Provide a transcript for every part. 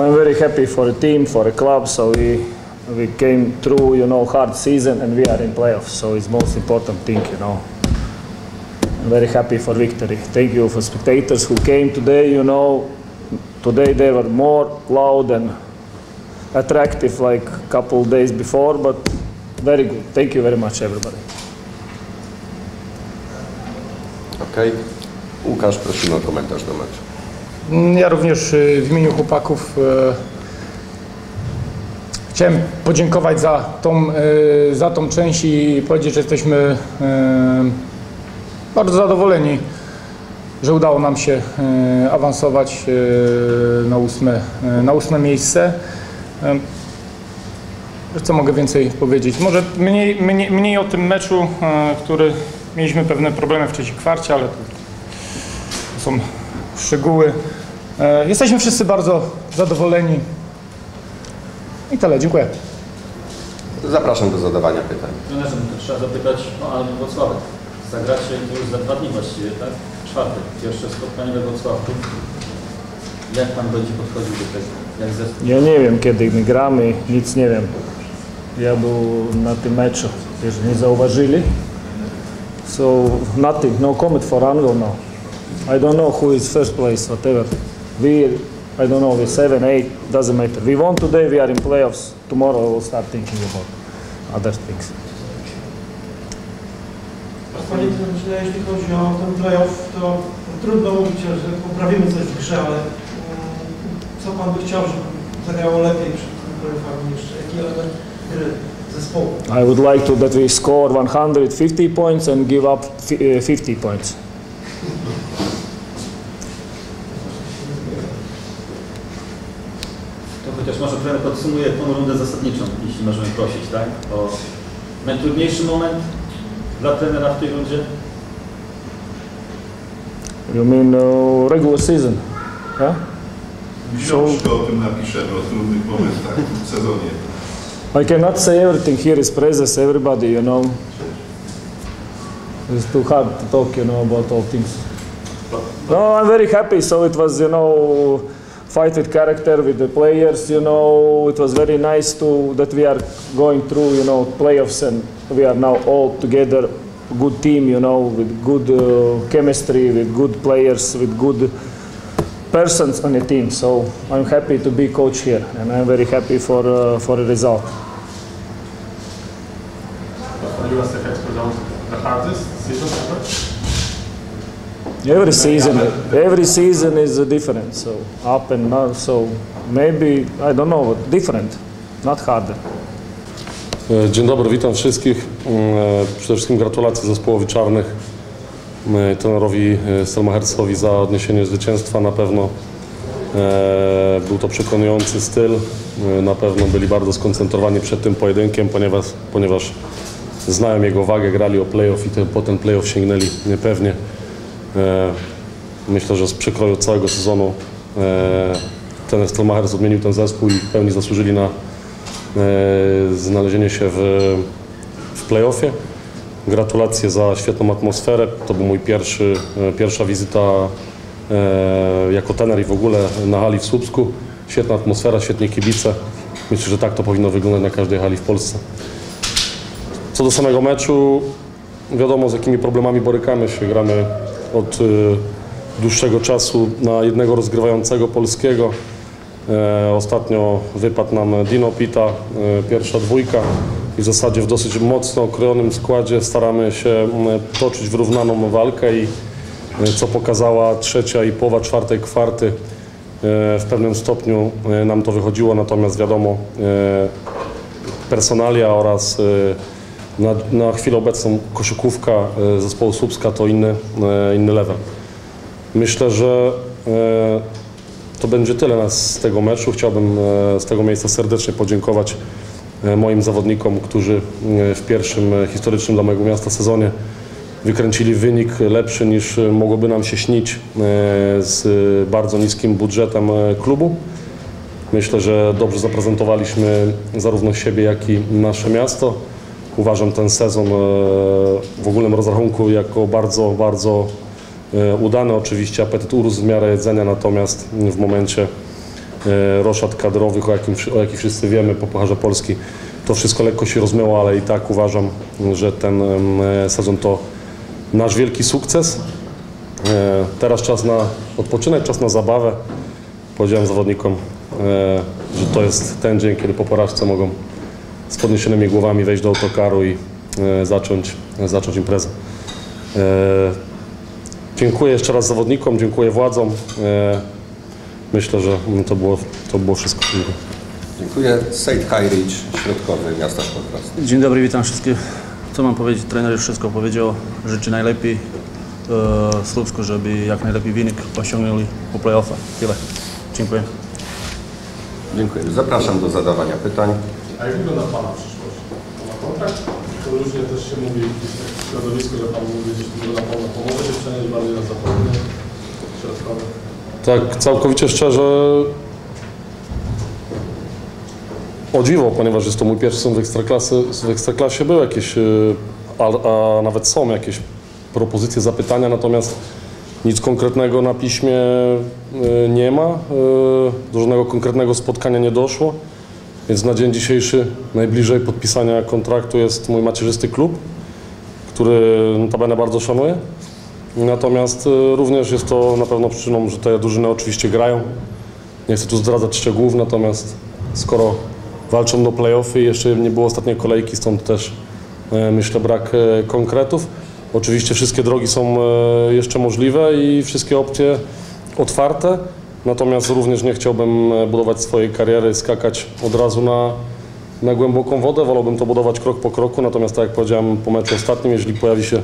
I'm very happy for the team, for the club. So we we came through, you know, hard season, and we are in playoffs. So it's most important thing, you know. I'm very happy for victory. Thank you for spectators who came today. You know, today they were more loud and attractive like a couple days before, but very good. Thank you very much, everybody. Okej. Łukasz, prosimy o komentarz do meczu. Ja również y, w imieniu chłopaków y, chciałem podziękować za tą, y, za tą część i powiedzieć, że jesteśmy bardzo zadowoleni, że udało nam się awansować na ósme, na ósme miejsce. Co mogę więcej powiedzieć? Może mniej, mniej, mniej o tym meczu, który mieliśmy pewne problemy w trzeciej kwarcie, ale to są szczegóły. E, Jesteśmy wszyscy bardzo zadowoleni. I tyle, dziękuję. Zapraszam do zadawania pytań. No to trzeba zapytać o Almy Wrocławek. Zagracie już za dwa dni właściwie, tak? Czwartek, pierwsze spotkanie we Wrocławku. Jak Pan będzie podchodził do tego? Jak zespół? Ja nie wiem, kiedy my gramy, nic nie wiem. Ja był na tym meczu, jeżeli nie zauważyli. So, nothing, no comment for Anglo now. I don't know who is first place, whatever. We, I don't know, we're seven, eight, doesn't matter. We won today, we are in playoffs. Tomorrow we'll start thinking about other things. Panie trenerze, jeśli chodzi o ten playoff, to trudno mówić, że poprawimy coś w grze, ale mm, co Pan by chciał, żeby zagrało lepiej przed tym playoffami jeszcze? Jaki element gry? I would like to that we score 150 points and give up uh, 50 points. Podsumuje tą rundę zasadniczą, jeśli możemy prosić, tak? O najtrudniejszy moment dla trenera w tej rundzie? You mean uh, regular season? Yeah? Książkę o tym napiszemy, o trudnych momentach w sezonie. I cannot say everything here is praises everybody, you know. It's too hard to talk, you know, about all things. No, I'm very happy. So it was, you know, fight with character with the players. You know, it was very nice to that we are going through, you know, playoffs and we are now all together, good team, you know, with good uh, chemistry, with good players, with good persons on the team. So I'm happy to be coach here, and I'm very happy for uh, for the result. The hardest season ever? Every season, every season is different. So up and down. So maybe I don't know, different, not harder. E, Dzień dobry, witam wszystkich. E, Przede wszystkim gratulacje zespołowi czarnych, e, trenerowi Stelmachersowi za odniesienie zwycięstwa. Na pewno był to przekonujący styl. Na pewno byli bardzo skoncentrowani przed tym pojedynkiem, ponieważ, ponieważ znają jego wagę, grali o playoff i ten, po ten playoff sięgnęli niepewnie. E, Myślę, że z przekroju całego sezonu e, ten Stelmachers odmienił ten zespół i w pełni zasłużyli na e, znalezienie się w, w playoffie. Gratulacje za świetną atmosferę. To był mój pierwszy, pierwsza wizyta jako tener i w ogóle na hali w Słupsku. Świetna atmosfera, świetnie kibice. Myślę, że tak to powinno wyglądać na każdej hali w Polsce. Co do samego meczu, wiadomo z jakimi problemami borykamy się. Gramy od y, dłuższego czasu na jednego rozgrywającego polskiego. E, ostatnio wypadł nam Dino Pita, e, pierwsza dwójka i w zasadzie w dosyć mocno okrojonym składzie staramy się toczyć wyrównaną walkę i e, co pokazała trzecia i połowa czwartej kwarty w pewnym stopniu nam to wychodziło, natomiast wiadomo personalia oraz na, na chwilę obecną koszykówka e, zespołu Słupska to inny, e, inny level. Myślę, że e, to będzie tyle nas z tego meczu. Chciałbym z tego miejsca serdecznie podziękować moim zawodnikom, którzy w pierwszym historycznym dla mojego miasta sezonie wykręcili wynik lepszy niż mogłoby nam się śnić z bardzo niskim budżetem klubu. Myślę, że dobrze zaprezentowaliśmy zarówno siebie, jak i nasze miasto. Uważam ten sezon e, w ogólnym rozrachunku jako bardzo, bardzo e, udany. Oczywiście apetyt urósł w miarę jedzenia, natomiast w momencie e, roszad kadrowych, o, jakim, o jakich wszyscy wiemy po Pucharze Polski. To wszystko lekko się rozmyło, ale i tak uważam, że ten sezon to nasz wielki sukces. Teraz czas na odpoczynek, czas na zabawę. Powiedziałem zawodnikom, że to jest ten dzień, kiedy po porażce mogą z podniesionymi głowami wejść do autokaru i e, zacząć, zacząć imprezę. E, Dziękuję jeszcze raz zawodnikom, dziękuję władzom. E, Myślę, że to było, to było wszystko. Dziękuję. Sejt Hajricz, środkowy miasta Szpotras. Dzień dobry, witam wszystkich. Co mam powiedzieć? Trener już wszystko powiedział. Życzę najlepiej e, Słupsku, żeby jak najlepiej wynik osiągnęli po playoffach. Tyle. Dziękuję. Dziękuję. Zapraszam do zadawania pytań. A jak wygląda Pana przyszłość? Pan ma kontrakt? To różnie też się mówi w środowisku, że Pan mówi że na pewno pomoże się przenieść bardziej na zachodnie, środkowe. Tak, całkowicie szczerze o dziwo, ponieważ jest to mój pierwszy sezon w, ekstraklasy, w Ekstraklasie, były jakieś, y, a, a nawet są jakieś propozycje, zapytania, natomiast nic konkretnego na piśmie y, nie ma, y, do żadnego konkretnego spotkania nie doszło, więc na dzień dzisiejszy najbliżej podpisania kontraktu jest mój macierzysty klub, który notabene bardzo szanuję. Natomiast y, również jest to na pewno przyczyną, że te drużyny oczywiście grają. Nie chcę tu zdradzać szczegółów, natomiast skoro walczą do playoffy jeszcze nie było ostatniej kolejki, stąd też e, myślę brak e, konkretów. Oczywiście wszystkie drogi są jeszcze możliwe i wszystkie opcje otwarte, natomiast również nie chciałbym e, budować swojej kariery, skakać od razu na, na głęboką wodę. Wolałbym to budować krok po kroku, natomiast tak jak powiedziałem po meczu ostatnim, jeżeli pojawi się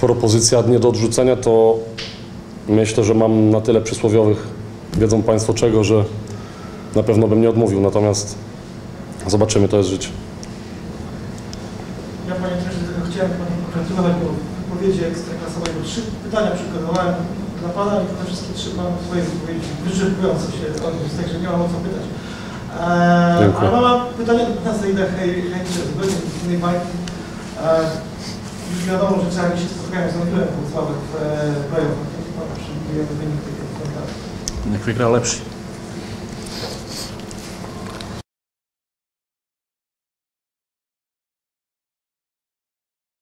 propozycja nie do odrzucenia, to myślę, że mam na tyle przysłowiowych, wiedzą Państwo czego, że na pewno bym nie odmówił, natomiast zobaczymy, to jest życie. Ja Panie Trenerze chciałem Panu pogratulować po wypowiedzi ekstraklasowej, bo trzy pytania przygotowałem dla Pana i te wszystkie trzy Pan swojej wypowiedzi wyczerpująco się odniósł, także nie mam o co pytać. Eee, ale mam pytanie do Pana Sejda Hejcze, zupełnie z innej bajki. Eee, już wiadomo, że trzeba się spotkają z Anglem Wrocławek w e, playoffach. Jaki Pan przewiduje wynik tego kontaktu? Niech wygra lepszy.